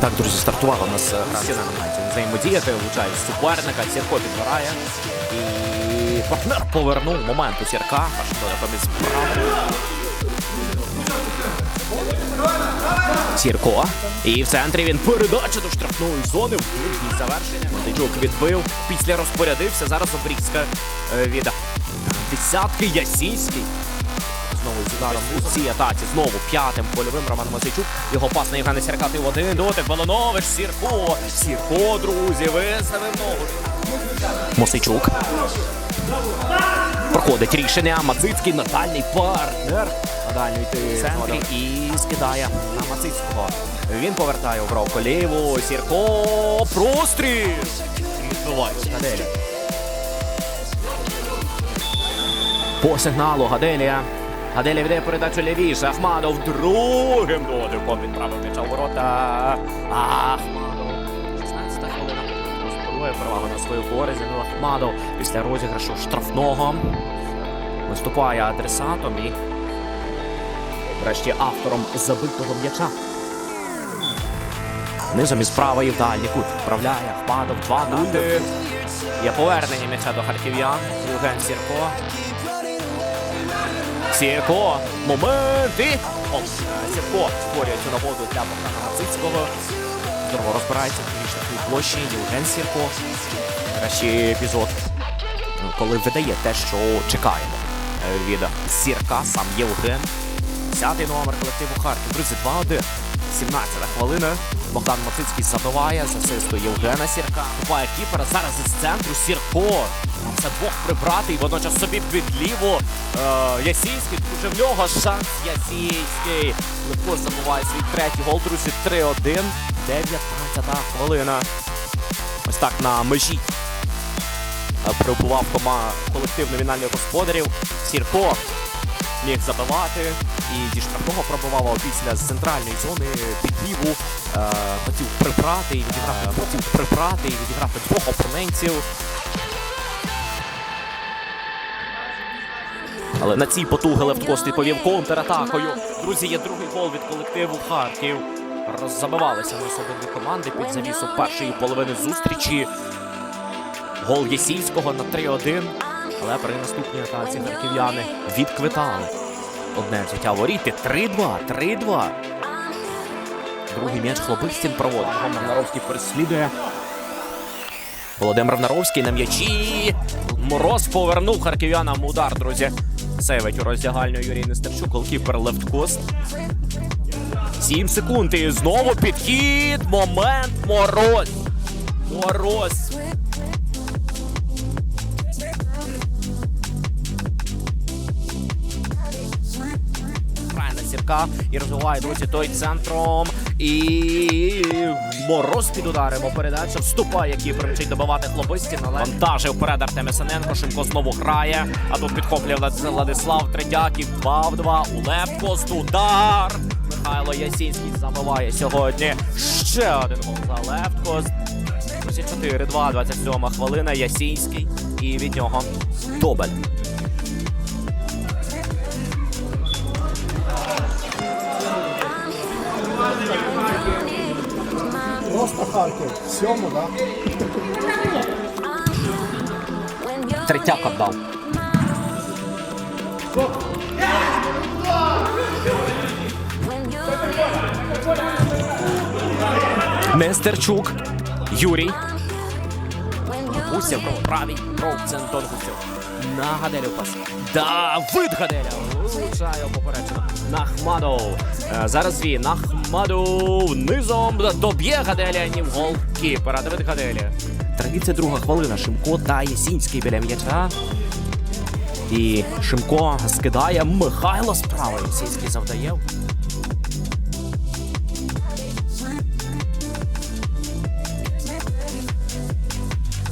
Так, друзі, стартувала у нас е, гра на намагається взаємодіяти, влучає суперника, Сірко підбирає. І партнер повернув момент у Сірка, аж хто поміць справа. Сірко. І в центрі він передача до штрафної зони. В завершення. Медичук відбив. Після розпорядився. Зараз Обрізька е, від десятки Ясінський. Знову з у цій атаці. Знову п'ятим польовим Роман Мосичук. Його пас на Євгена Сірка. Ти в один дотик. Баланович, Сірко. Сірко, друзі, виставив ногу. Мосичук. Проходить рішення. Мацицький на дальній партнер. На йти в центрі і скидає на Мацицького. Він повертає у бровку ліву. Сірко. Простріл. Відбувається Гаделі. По сигналу Гаделія. Гаделія віддає передачу лівіше. Ахмадов другим дотиком відправив м'яча у ворота. Ахмадов. 16 хвилина. Розподує перевагу на свою користь. Данило Ахмадов після розіграшу штрафного. Виступає адресатом і врешті автором забитого м'яча. Низом із правої в дальній кут. Вправляє Ахмадов 2-0. Є повернення м'яча до харків'ян. Євген Сірко. Сірко. Момент і... О, Сірко створює цю нагоду для Богдана Мацицького. Здорово розбирається в північній площі. Євген Сірко. Кращий епізод, коли видає те, що чекаємо е, від Сірка, сам Євген. 10-й номер колективу Харків. Друзі, 2-1. 17 хвилина. Богдан Мацицький забиває з асисту Євгена Сірка. Купає кіпера. Зараз із центру Сірко. Це двох прибрати і водночас собі під ліву. Е, Ясінський. Дуже в нього шанс. Ясінський. Легко забуває свій третій гол. Друзі, 3-1. 19 хвилина. Ось так на межі. Перебував кома колектив номінальних господарів. Сірко міг забивати і зі штрафного пробував, а після з центральної зони під ліву е, хотів прибрати і відіграти, хотів прибрати і відіграти двох опонентів. Але на цій потуги Левткос відповів контратакою. Друзі, є другий гол від колективу Харків. Роззабивалися на обидві команди під завісу першої половини зустрічі. Гол Єсільського на 3-1. Але при наступній атаці харків'яни відквитали. Одне взяття воріти. 3-2. 3-2. Другий м'яч Хлобистін проводить. Володимир Наровський переслідує. Володимир Наровський на м'ячі. Мороз повернув харків'янам удар, друзі. Сейвить у роздягальню Юрій Нестерчук, голкіпер Левткост. Сім секунд і знову підхід. Момент. Мороз. Мороз. Грає і розвиває друзі той центром. І мороз під ударом. у Передача вступає, який примчить добивати хлопистін. Але вантажив вперед Артем Ясененко. Шимко знову грає. А тут підхоплює Владислав Третяків. 2 в 2. У Лепкост. Удар. Михайло Ясінський забиває сьогодні. Ще один гол за Лепкост. 4-2, 27 хвилина. Ясінський. І від нього Добель. Харків. Сьому, так? Третяк віддав. Нестерчук. Юрій. Гусєв правий. Це Антон Гусєв. На Гаделю пас. Давид Гаделя. Влучає попереджено. Нахмадов. Е, Зараз він. Нахмадов. Низом доб'є Гаделя. Ні в гол кіпера. Давид Гаделя. 32 хвилина. Шимко та Єсінський біля м'яча. І Шимко скидає Михайло справа. Єсінський завдає.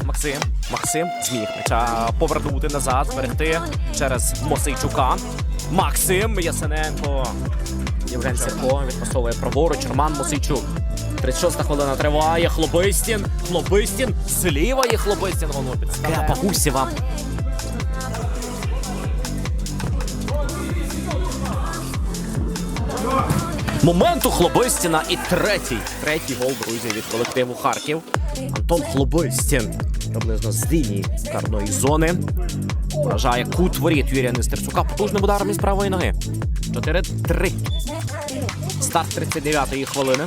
Максим. Максим зміг м'яча повернути назад, зберегти через Мосейчука. Максим Ясененко. Євген Сірко відпасовує праворуч. Роман Мосейчук. 36 хвилина триває. Хлобистін. Хлобистін. Зліва є Хлобистін. Воно підставляє. Гусєва. Момент у Хлобистіна і третій. Третій гол, друзі, від колективу Харків. Антон Хлобистін. Приблизно з лінії карної зони. Вражає кут воріт Юрія Нестерцюка потужним ударом із правої ноги. 4-3. Старт 39-ї хвилини.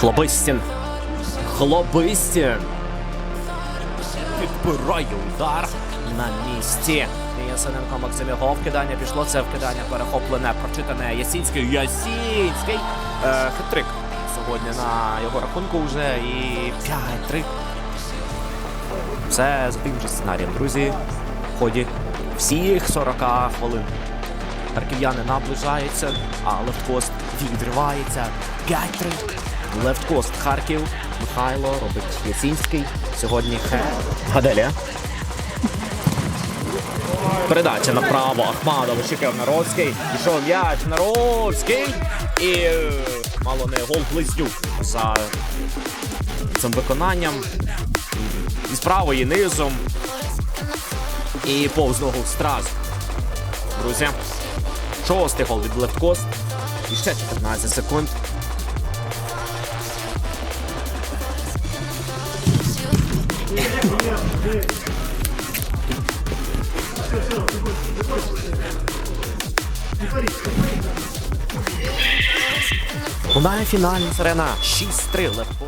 Хлобистін. Хлобистін. Підбирає удар на місці. Ясененко Максим його вкидання пішло. Це вкидання перехоплене, прочитане Ясінський. Ясінський. Е, хитрик сьогодні на його рахунку вже і 5-3. Все за тим же сценарієм, друзі. В ході всіх 40 хвилин. Харків'яни наближаються, а лефткост відривається. 5-3. Лефткост Харків. Михайло робить Ясінський. Сьогодні Хе. Гаделія. Передача направо. Ахмадов очікав Народський. Пішов м'яч Народський. І е, мало не гол близнюк за цим виконанням. І з правої низом. І повз ногу страз. Друзі. Шостий гол від Левткост. І ще 14 секунд. Лунає фінальна сирена. 6-3 Левткост.